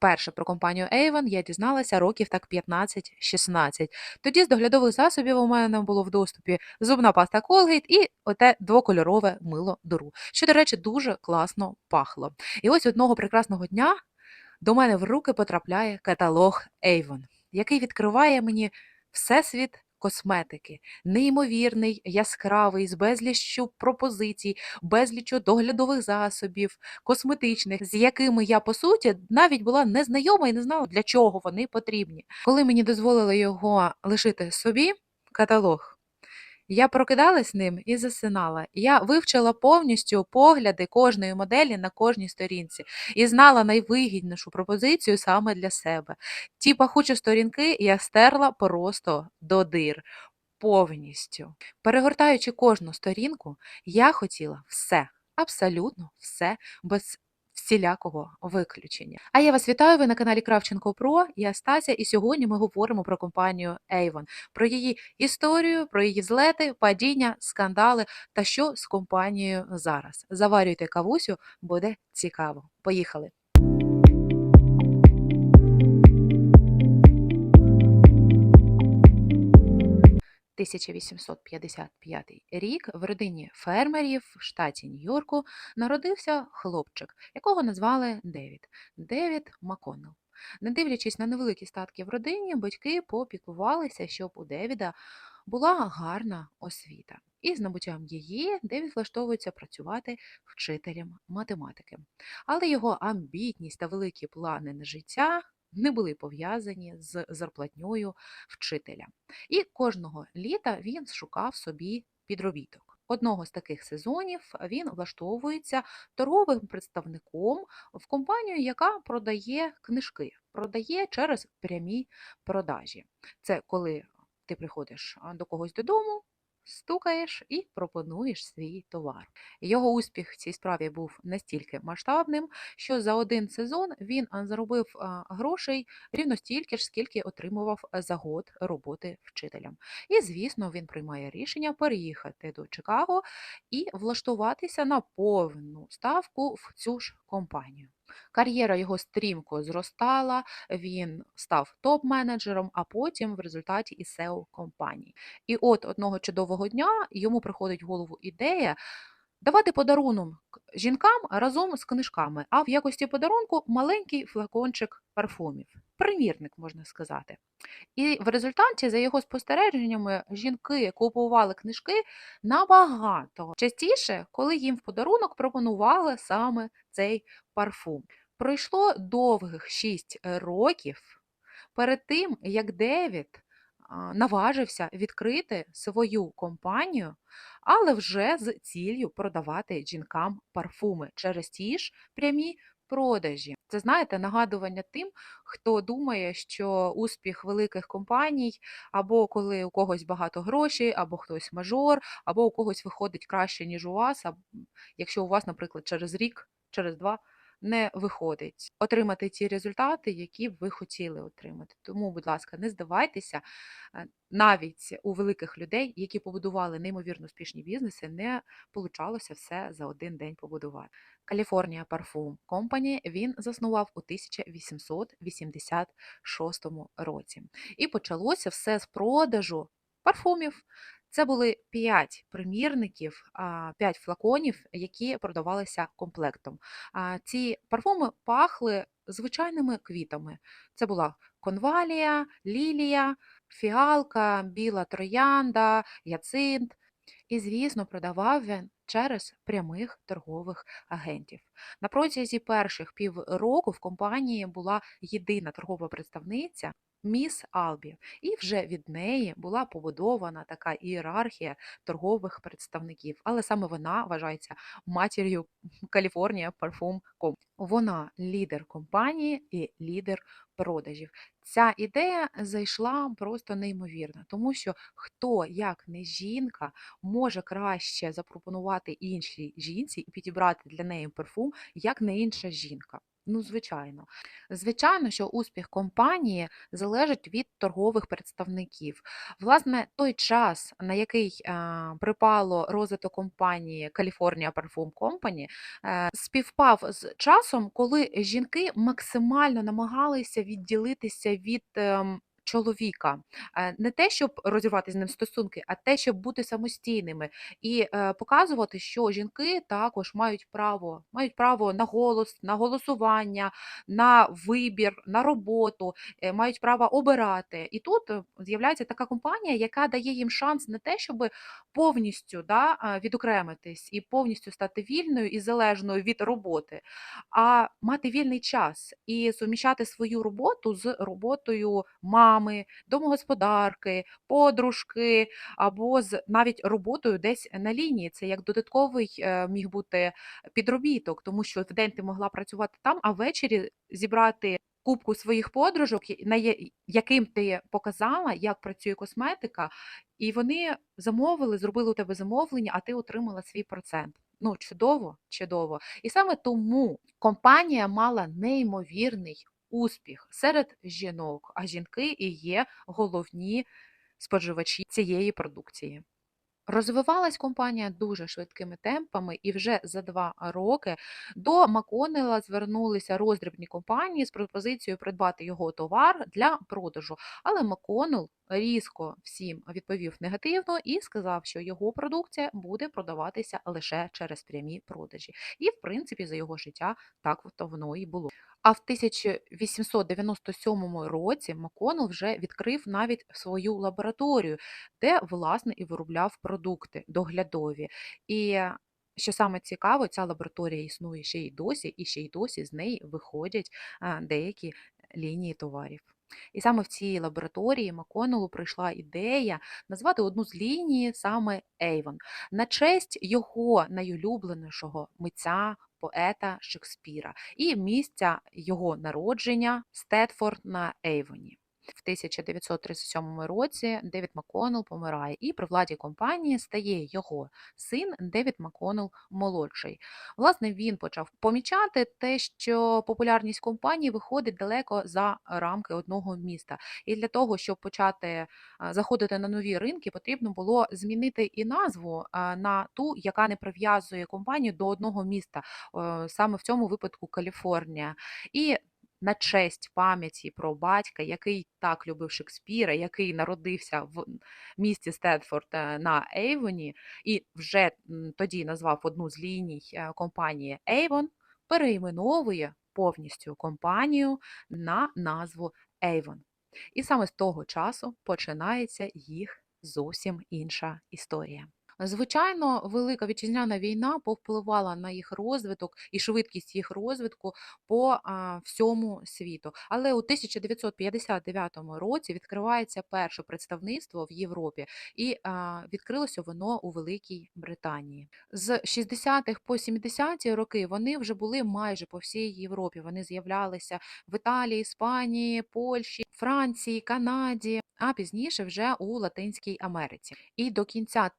Вперше про компанію Avon я дізналася років так 15-16. Тоді з доглядових засобів у мене було в доступі зубна паста Colgate і оте двокольорове мило Дуру, що, до речі, дуже класно пахло. І ось одного прекрасного дня до мене в руки потрапляє каталог Avon, який відкриває мені всесвіт косметики. Неймовірний, яскравий, з безліччю пропозицій, безліччю доглядових засобів, косметичних, з якими я, по суті, навіть була незнайома і не знала, для чого вони потрібні. Коли мені дозволили його лишити собі, каталог, я прокидалась ним і засинала. Я вивчила повністю погляди кожної моделі на кожній сторінці і знала найвигіднішу пропозицію саме для себе. Ті пахучі сторінки я стерла просто до дир. Повністю. Перегортаючи кожну сторінку, я хотіла все, абсолютно все, без всілякого виключення. А я вас вітаю. Ви на каналі Кравченко Про. Я Стася, і сьогодні ми говоримо про компанію Avon, про її історію, про її злети, падіння, скандали та що з компанією зараз. Заварюйте кавусю, буде цікаво. Поїхали! 1855 рік в родині фермерів в штаті Нью-Йорку народився хлопчик, якого назвали Девід Девід Маконнелл. Не дивлячись на невеликі статки в родині, батьки попіклувалися, щоб у Девіда була гарна освіта. І з набуттям її Девід влаштовується працювати вчителем математики. Але його амбітність та великі плани на життя не були пов'язані з зарплатньою вчителя. І кожного літа він шукав собі підробіток. Одного з таких сезонів він влаштовується торговим представником в компанію, яка продає книжки, продає через прямі продажі. Це коли ти приходиш до когось додому, стукаєш і пропонуєш свій товар. Його успіх в цій справі був настільки масштабним, що за один сезон він заробив грошей рівно стільки ж, скільки отримував за год роботи вчителем. І, звісно, він приймає рішення переїхати до Чикаго і влаштуватися на повну ставку в цю ж компанію. Кар'єра його стрімко зростала, він став топ-менеджером, а потім в результаті і SEO компанії. І от одного чудового дня йому приходить в голову ідея. Давати подарунок жінкам разом з книжками, а в якості подарунку маленький флакончик парфумів, примірник, можна сказати. І в результаті, за його спостереженнями, жінки купували книжки набагато частіше, коли їм в подарунок пропонували саме цей парфум. Пройшло довгих 6 років перед тим, як Девід наважився відкрити свою компанію, але вже з ціллю продавати жінкам парфуми через ті ж прямі продажі. Це знаєте, нагадування тим, хто думає, що успіх великих компаній, або коли у когось багато грошей, або хтось мажор, або у когось виходить краще, ніж у вас, А якщо у вас, наприклад, через рік, через два не виходить отримати ті результати, які б ви хотіли отримати. Тому, будь ласка, не здавайтеся, е, навіть у великих людей, які побудували неймовірно успішні бізнеси, не получалося все за один день побудувати. California Parfum Company він заснував у 1886 році. І почалося все з продажу парфумів. Це були 5 примірників, 5 флаконів, які продавалися комплектом. Ці парфуми пахли звичайними квітами. Це була конвалія, лілія, фіалка, біла троянда, яцинт. І, звісно, продавав він через прямих торгових агентів. На протязі перших півроку в компанії була єдина торгова представниця, Міс Албі, і вже від неї була побудована така ієрархія торгових представників, але саме вона вважається матір'ю California Parfum Company. Вона лідер компанії і лідер продажів. Ця ідея зайшла просто неймовірно, тому що хто, як не жінка, може краще запропонувати іншій жінці і підібрати для неї парфум, як не інша жінка. Ну, звичайно. Звичайно, що успіх компанії залежить від торгових представників. Власне, той час, на який е, припало розвиток компанії California Parfum Company, е, співпав з часом, коли жінки максимально намагалися відділитися від. Чоловіка Е, не те, щоб розірвати з ним стосунки, а те, щоб бути самостійними і е, показувати, що жінки також мають право, мають право на голос, на голосування, на вибір, на роботу, е, мають право обирати. І тут з'являється така компанія, яка дає їм шанс не те, щоб повністю да, відокремитись і повністю стати вільною і залежною від роботи, а мати вільний час і суміщати свою роботу з роботою мами, домогосподарки, подружки або з навіть роботою десь на лінії. Це як додатковий е, міг бути підробіток, тому що вдень ти могла працювати там, а ввечері зібрати кубку своїх подружок, на яким ти показала, як працює косметика, і вони замовили, зробили у тебе замовлення, а ти отримала свій процент. Ну, чудово, чудово. І саме тому компанія мала неймовірний успіх серед жінок, а жінки і є головні споживачі цієї продукції. Розвивалась компанія дуже швидкими темпами, і вже за два роки до Маконела звернулися роздрібні компанії з пропозицією придбати його товар для продажу. Але Маконел різко всім відповів негативно і сказав, що його продукція буде продаватися лише через прямі продажі. І, в принципі, за його життя так то воно і було. А в 1897 році Маконел вже відкрив навіть свою лабораторію, де, власне, і виробляв продукти доглядові. І що саме цікаво, ця лабораторія існує ще й досі, і ще й досі з неї виходять деякі лінії товарів. І саме в цій лабораторії Маконелу прийшла ідея назвати одну з ліній саме Ейвон на честь його найулюбленішого митця, поета Шекспіра і місця його народження Стетфорд на Ейвоні. В 1937 році Девід Маконел помирає, і при владі компанії стає його син Девід Маконел молодший. Власне, він почав помічати те, що популярність компанії виходить далеко за рамки одного міста. І для того, щоб почати заходити на нові ринки, потрібно було змінити і назву на ту, яка не прив'язує компанію до одного міста, е, саме в цьому випадку Каліфорнія. І на честь пам'яті про батька, який так любив Шекспіра, який народився в місті Стедфорд е, на Ейвоні, і вже тоді назвав одну з ліній е, компанії Avon, перейменовує повністю компанію на назву Avon. І саме з того часу починається їх зовсім інша історія. Звичайно, Велика Вітчизняна війна повпливала на їх розвиток і швидкість їх розвитку по всьому світу. Але у 1959 році відкривається перше представництво в Європі, і відкрилося воно у Великій Британії. З 60-х по 70-ті роки вони вже були майже по всій Європі. Вони з'являлися в Італії, Іспанії, Польщі, Франції, Канаді, а пізніше вже у Латинській Америці. І до кінця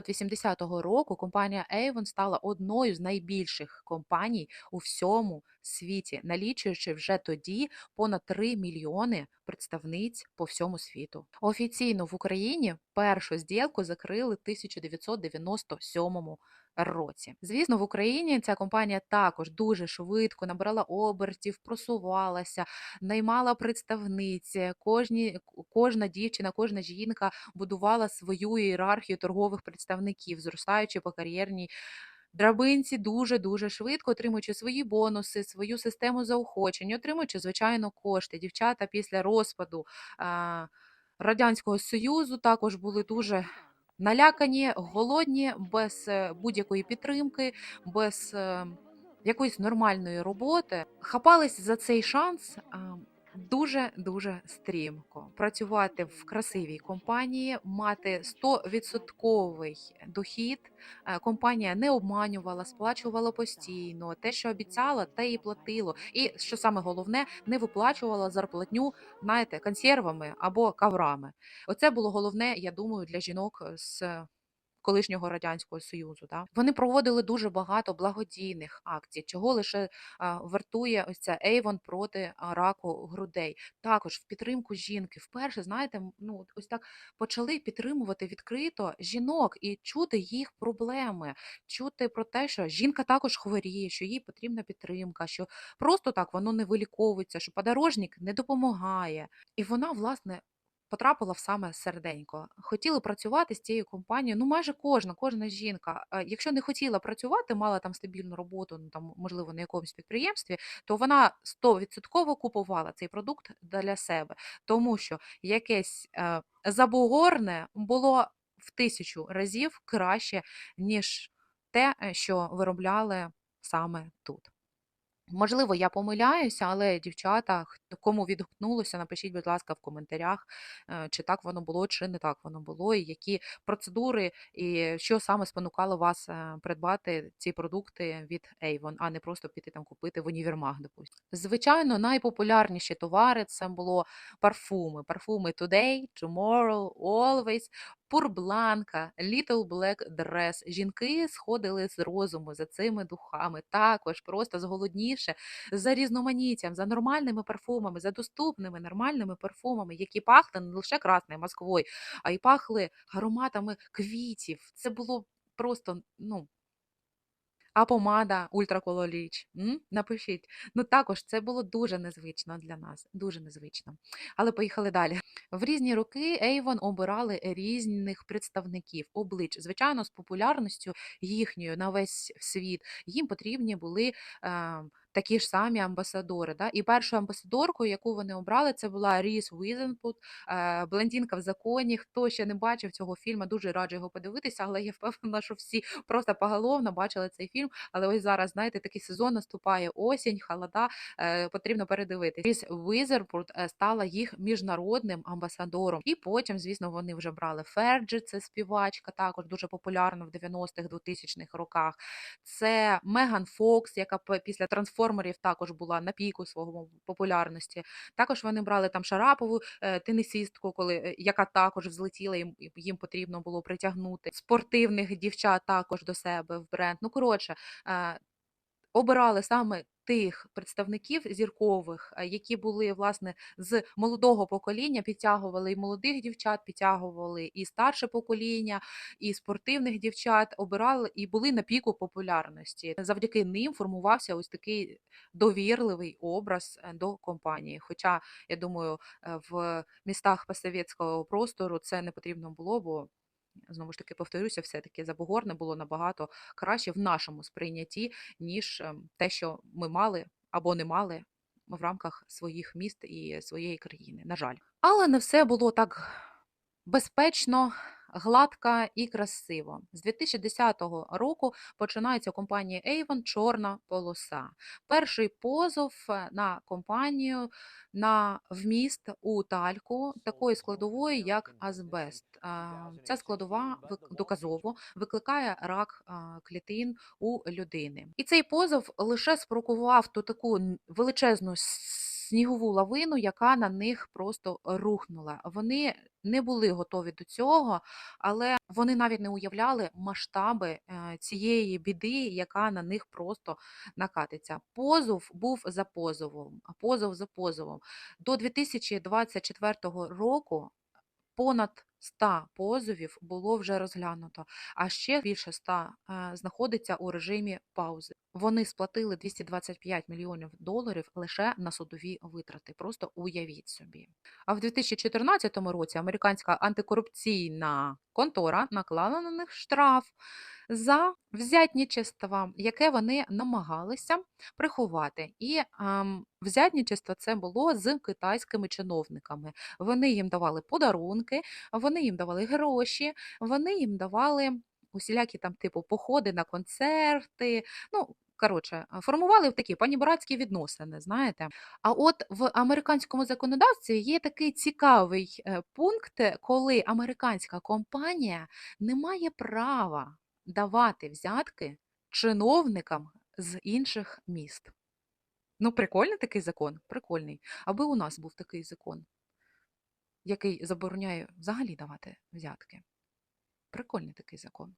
1980 року компанія Avon стала одною з найбільших компаній у всьому світі, налічуючи вже тоді понад 3 мільйони представниць по всьому світу. Офіційно в Україні першу зділку закрили в 1997 році. Звісно, в Україні ця компанія також дуже швидко набирала обертів, просувалася, наймала представниць. Кожні, кожна дівчина, кожна жінка будувала свою ієрархію торгових представників, зростаючи по кар'єрній драбинці дуже-дуже швидко, отримуючи свої бонуси, свою систему заохочень, отримуючи, звичайно, кошти. Дівчата після розпаду а, Радянського Союзу також були дуже налякані, голодні, без е, будь-якої підтримки, без е, якоїсь нормальної роботи. Хапались за цей шанс. А, Дуже дуже стрімко працювати в красивій компанії, мати 100% дохід. Е, Компанія не обманювала, сплачувала постійно. Те, що обіцяла, те і платило. І що саме головне, не виплачувала зарплатню, знаєте, консервами або каврами. Оце було головне, я думаю, для жінок з колишнього радянського союзу. Да? Вони проводили дуже багато благодійних акцій, чого лише вартує ось ця Avon проти раку грудей. Також в підтримку жінки. Вперше, знаєте, ну ось так почали підтримувати відкрито жінок і чути їх проблеми, чути про те, що жінка також хворіє, що їй потрібна підтримка, що просто так воно не виліковується, що подорожник не допомагає. І вона, власне, потрапила в саме серденько. Хотіли працювати з цією компанією. Ну, майже кожна, кожна жінка. Якщо не хотіла працювати, мала там стабільну роботу, ну там, можливо, на якомусь підприємстві, то вона 100% купувала цей продукт для себе, тому що якесь е, забугорне було в тисячу разів краще, ніж те, е, що виробляли саме тут. Можливо, я помиляюся, але дівчата, кому відгукнулося, напишіть, будь ласка, в коментарях, е, чи так воно було, чи не так воно було, і які процедури, і що саме спонукало вас е, придбати ці продукти від Avon, а не просто піти там купити в універмаг, допустимо. Звичайно, найпопулярніші товари це було парфуми. Парфуми Today, Tomorrow, Always, Пурбланка, Little Black Dress. Жінки сходили з розуму за цими духами, також просто зголодніше за різноманіттям, за нормальними парфумами, за доступними нормальними парфумами, які пахли не лише красною Москвою, а й пахли ароматами квітів. Це було просто, ну. А помада ультраколоріч. М? Напишіть. Ну також це було дуже незвично для нас, дуже незвично. Але поїхали далі. В різні роки Avon обирали різних представників облич. Звичайно, з популярністю їхньою на весь світ їм потрібні були е, такі ж самі амбасадори. Да? І першою амбасадоркою, яку вони обрали, це була Ріс Уізенпут, блондинка в законі. Хто ще не бачив цього фільму, дуже раджу його подивитися, але я впевнена, що всі просто поголовно бачили цей фільм. Але ось зараз, знаєте, такий сезон наступає осінь, холода, е, потрібно передивитись. Ріс Візерпурт е, стала їх міжнародним амбасадором. І потім, звісно, вони вже брали Ферджі, це співачка, також дуже популярна в 90-х, 2000-х роках. Це Меган Фокс, яка після трансформерів також була на піку свого популярності. Також вони брали там Шарапову тенісістку, коли е, яка також взлетіла, їм їм потрібно було притягнути спортивних дівчат також до себе в бренд. Ну коротше, е, обирали саме тих представників зіркових, е, які були власне з молодого покоління, підтягували і молодих дівчат, підтягували і старше покоління, і спортивних дівчат, обирали і були на піку популярності. Завдяки ним формувався ось такий довірливий образ е, до компанії. Хоча, я думаю, е, в містах постсовєтського простору це не потрібно було, бо знову ж таки повторюся, все-таки забугорне було набагато краще в нашому сприйнятті, ніж ем, те, що ми мали або не мали в рамках своїх міст і своєї країни. На жаль. Але не все було так безпечно, гладко і красиво. З 2010 року починається у компанії Avon чорна полоса. Перший позов е, на компанію на вміст у тальку такої складової, як азбест. Ця складова доказово викликає рак клітин у людини. І цей позов лише спровокував ту таку величезну снігову лавину, яка на них просто рухнула. Вони не були готові до цього, але вони навіть не уявляли масштаби е, цієї біди, яка на них просто накатиться. Позов був за позовом, позов за позовом. До 2024 року понад 100 позовів було вже розглянуто, а ще більше 100 е, знаходиться у режимі паузи. Вони сплатили 225 мільйонів доларів лише на судові витрати. Просто уявіть собі. А в 2014 році американська антикорупційна контора наклала на них штраф за взятничество, яке вони намагалися приховати. І ем, взятничество це було з китайськими чиновниками. Вони їм давали подарунки, вони їм давали гроші, вони їм давали усілякі там типу походи на концерти. Ну, коротше, формували такі панібратські відносини, знаєте. А от в американському законодавстві є такий цікавий е, пункт, коли американська компанія не має права давати взятки чиновникам з інших міст. Ну, прикольний такий закон, прикольний. Аби у нас був такий закон, який забороняє взагалі давати взятки. Прикольний такий закон.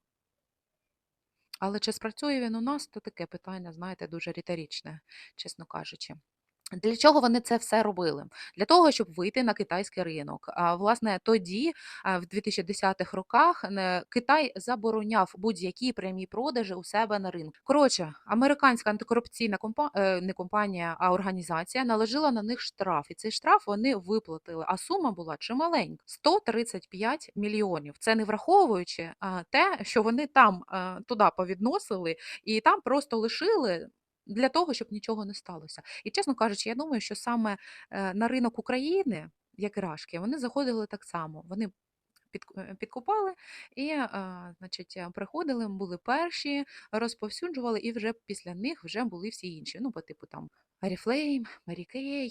Але чи спрацює він у нас, то таке питання, знаєте, дуже риторичне, чесно кажучи. Для чого вони це все робили? Для того, щоб вийти на китайський ринок. А власне тоді, в 2010-х роках, Китай забороняв будь-які прямі продажі у себе на ринку. Коротше, американська антикорупційна компа... е, не компанія, а організація наложила на них штраф, і цей штраф вони виплатили. А сума була чималенька 135 мільйонів. Це не враховуючи те, що вони там туди повідносили і там просто лишили. Для того, щоб нічого не сталося. І чесно кажучи, я думаю, що саме е, на ринок України, як ірашки, вони заходили так само. Вони е, підкупали і, е, значить, приходили, були перші, розповсюджували, і вже після них вже були всі інші. Ну, по типу там Аріфлейм, Kay.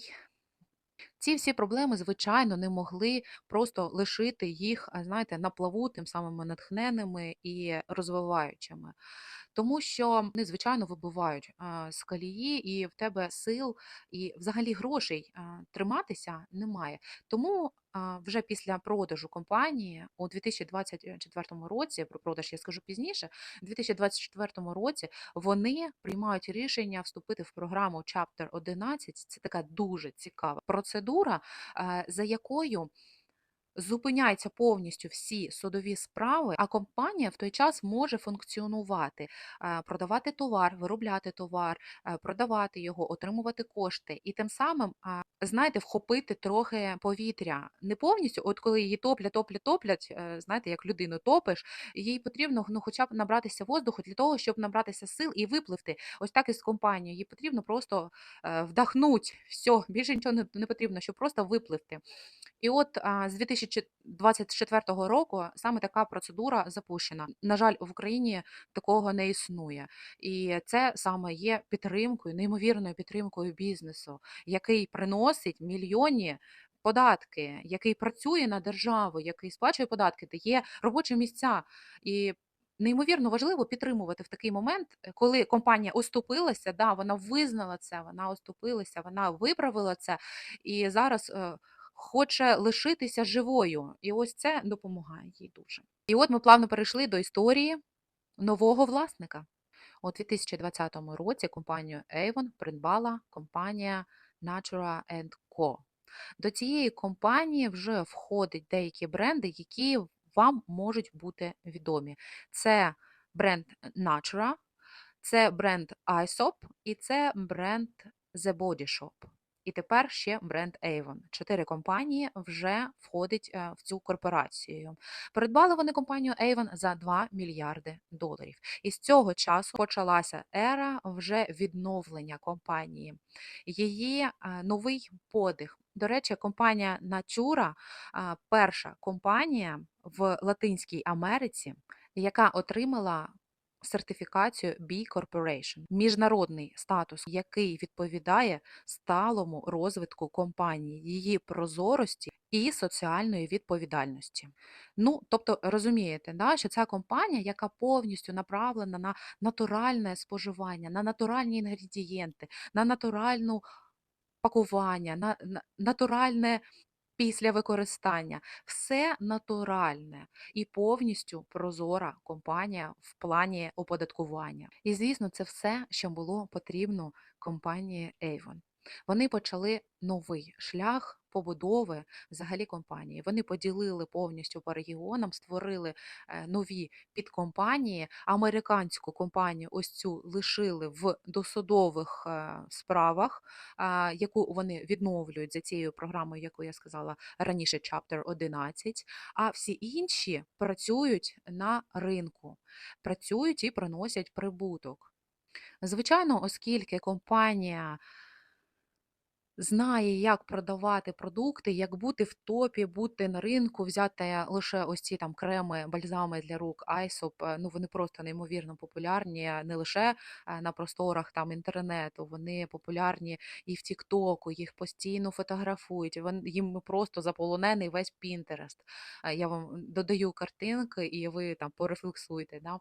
Ці всі проблеми, звичайно, не могли просто лишити їх, знаєте, на плаву тим самими натхненними і розвиваючими. Тому що вони, звичайно, вибивають з колії, і в тебе сил і взагалі грошей триматися немає. Тому вже після продажу компанії у 2024 році, про продаж я скажу пізніше, у 2024 році вони приймають рішення вступити в програму Chapter 11. Це така дуже цікава процедура, е, за якою зупиняються повністю всі судові справи, а компанія в той час може функціонувати, е, продавати товар, виробляти товар, е, продавати його, отримувати кошти, і тим самим, а, знаєте, вхопити трохи повітря. Не повністю, от коли її топлять, топлять, топлять, е, знаєте, як людину топиш, їй потрібно ну, хоча б набратися воздуху для того, щоб набратися сил і випливти. Ось так і з компанією. Їй потрібно просто е, вдохнути. Все, більше нічого не потрібно, щоб просто випливти. І от з 2024 року саме така процедура запущена. На жаль, в Україні такого не існує, і це саме є підтримкою, неймовірною підтримкою бізнесу, який приносить мільйонні. Податки, який працює на державу, який сплачує податки, дає робочі місця. І неймовірно важливо підтримувати в такий момент, коли компанія оступилася, да, вона визнала це, вона оступилася, вона виправила це, і зараз е, хоче лишитися живою. І ось це допомагає їй дуже. І от ми плавно перейшли до історії нового власника. У 2020 році компанію Avon придбала компанія Natura Co. До цієї компанії вже входять деякі бренди, які вам можуть бути відомі. Це бренд Natura, це бренд Aesop і це бренд The Body Shop. І тепер ще бренд Avon. Чотири компанії вже входять е, в цю корпорацію. Придбали вони компанію Avon за 2 мільярди доларів. І з цього часу почалася ера вже відновлення компанії. Її е, новий подих. До речі, компанія Natura перша компанія в Латинській Америці, яка отримала сертифікацію B Corporation, міжнародний статус, який відповідає сталому розвитку компанії, її прозорості і соціальної відповідальності. Ну, тобто, розумієте, да, що ця компанія, яка повністю направлена на натуральне споживання, на натуральні інгредієнти, на натуральну пакування, на, на натуральне після використання. Все натуральне і повністю прозора компанія в плані оподаткування. І, звісно, це все, що було потрібно компанії Avon. Вони почали новий шлях побудови взагалі компанії. Вони поділили повністю по регіонам, створили е, нові підкомпанії. Американську компанію ось цю лишили в досудових е, справах, яку вони відновлюють за цією програмою, яку я сказала раніше, Chapter 11, а всі інші працюють на ринку, працюють і приносять прибуток. Звичайно, оскільки компанія знає, як продавати продукти, як бути в топі, бути на ринку, взяти лише ось ці там креми, бальзами для рук, айсоп. е, Ну вони просто неймовірно популярні не лише е, на просторах там інтернету, вони популярні і в Тіктоку, їх постійно фотографують. Вон їм просто заполонений весь Пінтерест. Я вам додаю картинки, і ви там порефлексуйте. Да?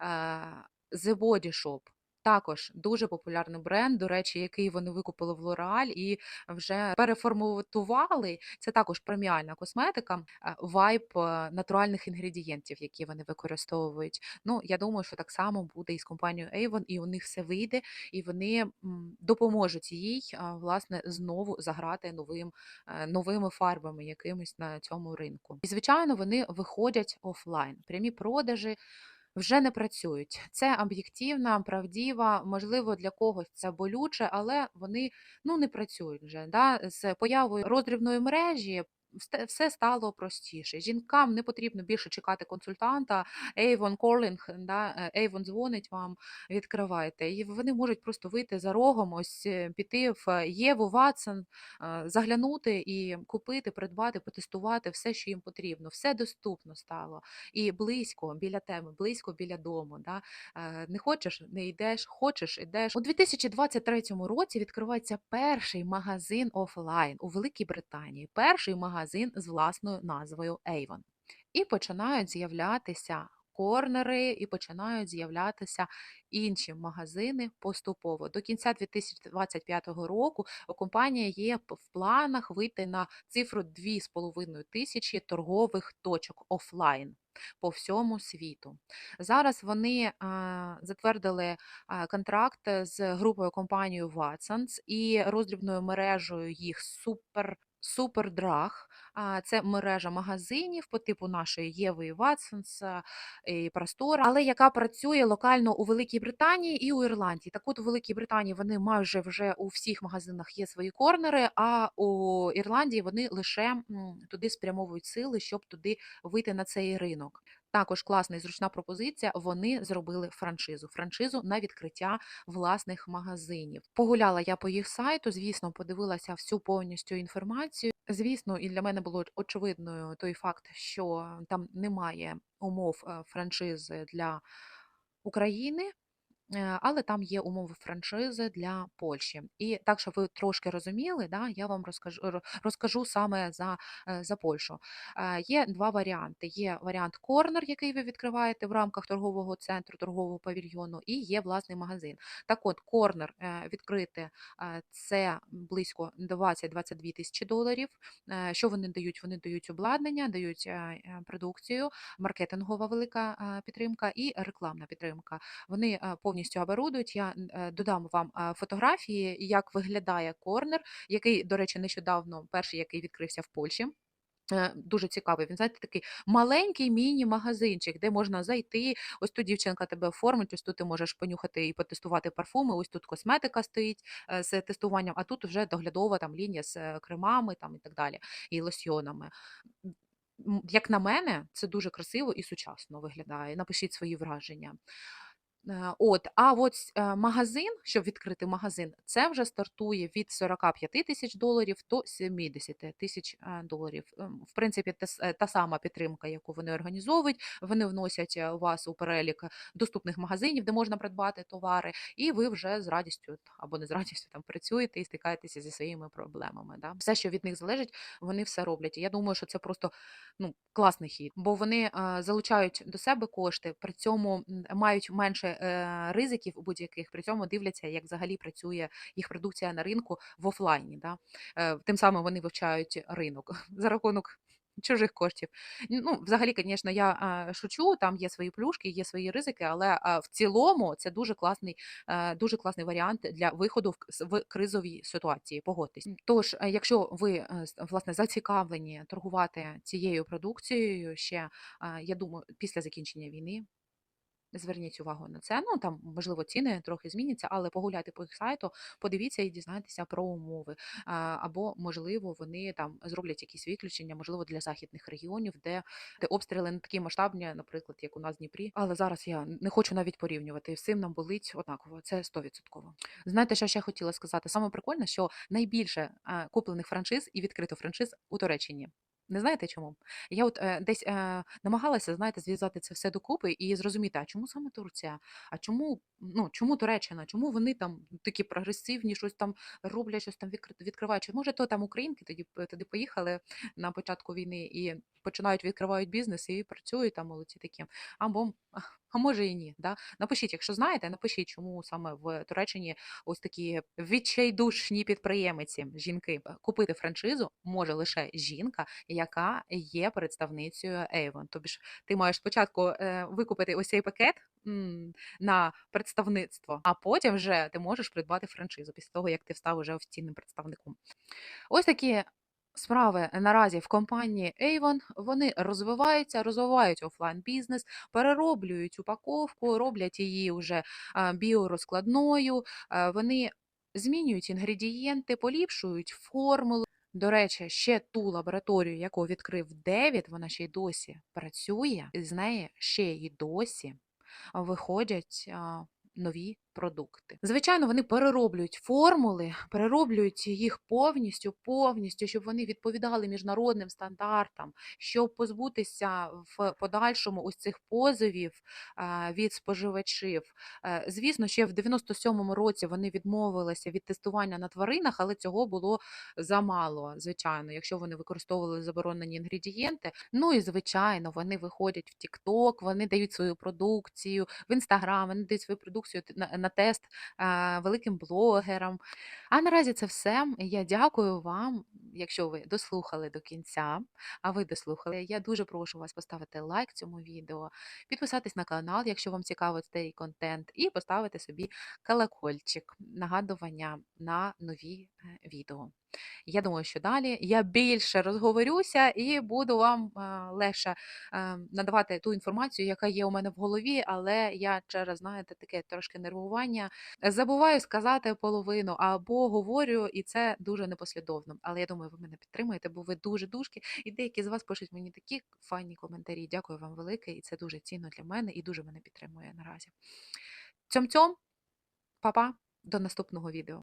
Е, The Body Shop. Також дуже популярний бренд, до речі, який вони викупили в L'Oréal і вже переформатували. Це також преміальна косметика, е, вайб е, натуральних інгредієнтів, які вони використовують. Ну, я думаю, що так само буде і з компанією Avon, і у них все вийде, і вони допоможуть їй власне знову заграти новим, е, новими фарбами якимись на цьому ринку. І звичайно, вони виходять офлайн. Прямі продажі вже не працюють. Це об'єктивна, правдива, можливо, для когось це болюче, але вони ну не працюють вже. Да? З появою роздрібної мережі. Все стало простіше. Жінкам не потрібно більше чекати консультанта. Avon Calling, да, е, Avon дзвонить вам, відкривайте. І вони можуть просто вийти за рогом, ось е, піти в Єву, Ватсон, е, заглянути і купити, придбати, потестувати все, що їм потрібно. Все доступно стало і близько біля теми, близько біля дому. Да? Е, Не хочеш, не йдеш, хочеш, ідеш. У 2023 році відкривається перший магазин офлайн у Великій Британії, перший магазин з власною назвою Avon. І починають з'являтися корнери, і починають з'являтися інші магазини поступово. До кінця 2025 року у компанії є в планах вийти на цифру 2,5 тисячі торгових точок офлайн по всьому світу. Зараз вони а, затвердили а, контракт з групою компанією Watsons і роздрібною мережею їх супер. Супердраг, це мережа магазинів по типу нашої Єви і Watsons, і Простора, але яка працює локально у Великій Британії і у Ірландії. Так от у Великій Британії вони майже вже у всіх магазинах є свої корнери, а у Ірландії вони лише туди спрямовують сили, щоб туди вийти на цей ринок. Також класна і зручна пропозиція. Вони зробили франшизу. Франшизу на відкриття власних магазинів. Погуляла я по їх сайту, звісно, подивилася всю повністю інформацію. Звісно, і для мене було очевидною той факт, що там немає умов е, франшизи для України. Е, Але там є умови франшизи для Польщі. І так, щоб ви трошки розуміли, да, я вам розкажу, ро- розкажу саме за, е, за Польщу. Е, Є два варіанти. Є варіант корнер, який ви відкриваєте в рамках торгового центру, торгового павільйону, і є власний магазин. Так от, корнер відкрити це близько 20-22 тисячі доларів. Що вони дають? Вони дають обладнання, дають продукцію, маркетингова велика підтримка і рекламна підтримка. Вони е, повністю оборудують. Я е, додам вам е, фотографії, як виглядає корнер, який, до речі, нещодавно перший, який відкрився в Польщі. Е, Дуже цікавий. Він знаєте, такий маленький міні-магазинчик, де можна зайти. Ось тут дівчинка тебе оформить, ось тут ти можеш понюхати і потестувати парфуми. Ось тут косметика стоїть з тестуванням, а тут вже доглядова там лінія з кремами там і так далі, і лосьйонами. Як на мене, це дуже красиво і сучасно виглядає. Напишіть свої враження. Е, От, а от е, магазин, щоб відкрити магазин, це вже стартує від 45 тисяч доларів до 70 тисяч е, доларів. Ем, В принципі, та сама підтримка, яку вони організовують. Вони вносять е, вас у перелік доступних магазинів, де можна придбати товари, і ви вже з радістю або не з радістю там працюєте і стикаєтеся зі своїми проблемами. Да? Все, що від них залежить, вони все роблять. І я думаю, що це просто ну, класний хід, бо вони залучають до себе кошти, при цьому мають менше ризиків будь-яких, при цьому дивляться, як взагалі працює їх продукція на ринку в офлайні. Да? Е, Тим самим вони вивчають ринок за рахунок. Чужих коштів. Ну, взагалі, звісно, я е, шучу, там є свої плюшки, є свої ризики, але е, в цілому це дуже класний, е, дуже класний варіант для виходу в, в кризовій ситуації. Погодьтесь. Тож, е, якщо ви е, власне зацікавлені торгувати цією продукцією, ще е, я думаю, після закінчення війни. Зверніть увагу на це. Ну там можливо ціни трохи зміняться, але погуляйте по їх сайту, подивіться і дізнайтеся про умови. Або можливо вони там зроблять якісь виключення, можливо, для західних регіонів, де, де обстріли не такі масштабні, наприклад, як у нас в Дніпрі. Але зараз я не хочу навіть порівнювати. Всім нам болить однаково. Це 100%. Знаєте, що ще хотіла сказати? Саме прикольне, що найбільше куплених франшиз і відкрито франшиз у Туреччині. Не знаєте чому? Я от е, десь е, намагалася, знаєте, зв'язати це все докупи і зрозуміти, а чому саме Турція? А чому, ну, чому Туреччина? Чому вони там такі прогресивні, щось там роблять, щось там відкри- відкривають? Чи може то там українки тоді тоді поїхали на початку війни і починають відкривають бізнес і працюють там молодці такі. Або а може і ні. Да? Напишіть, якщо знаєте, напишіть, чому саме в Туреччині ось такі відчайдушні підприємиці, жінки. Купити франшизу може лише жінка, яка є представницею Avon. Тобі ж ти маєш спочатку е, викупити ось цей пакет на представництво, а потім вже ти можеш придбати франшизу після того, як ти став уже офіційним представником. Ось такі справи наразі в компанії Avon. Вони розвиваються, розвивають офлайн бізнес, перероблюють упаковку, роблять її вже біорозкладною. Вони змінюють інгредієнти, поліпшують формулу. До речі, ще ту лабораторію, яку відкрив Девід, вона ще й досі працює, з неї ще й досі виходять нові продукти. Звичайно, вони перероблюють формули, перероблюють їх повністю, повністю, щоб вони відповідали міжнародним стандартам, щоб позбутися в подальшому ось цих позовів від споживачів. Е, Звісно, ще в 97-му році вони відмовилися від тестування на тваринах, але цього було замало, звичайно, якщо вони використовували заборонені інгредієнти. Ну і звичайно, вони виходять в TikTok, вони дають свою продукцію в Instagram, вони дають свою продукцію на, на тест великим блогерам. А наразі це все. Я дякую вам, якщо ви дослухали до кінця. А ви дослухали. Я дуже прошу вас поставити лайк цьому відео, підписатись на канал, якщо вам цікавий цей контент, і поставити собі колокольчик, нагадування на нові е, відео. Я думаю, що далі я більше розговорюся і буду вам е, легше е, надавати ту інформацію, яка є у мене в голові, але я через, знаєте, таке трошки нервування забуваю сказати половину або говорю, і це дуже непослідовно. Але я думаю, ви мене підтримуєте, бо ви дуже дужки, і деякі з вас пишуть мені такі файні коментарі. Дякую вам велике, і це дуже цінно для мене і дуже мене підтримує наразі. Цьом-цьом, па-па, до наступного відео.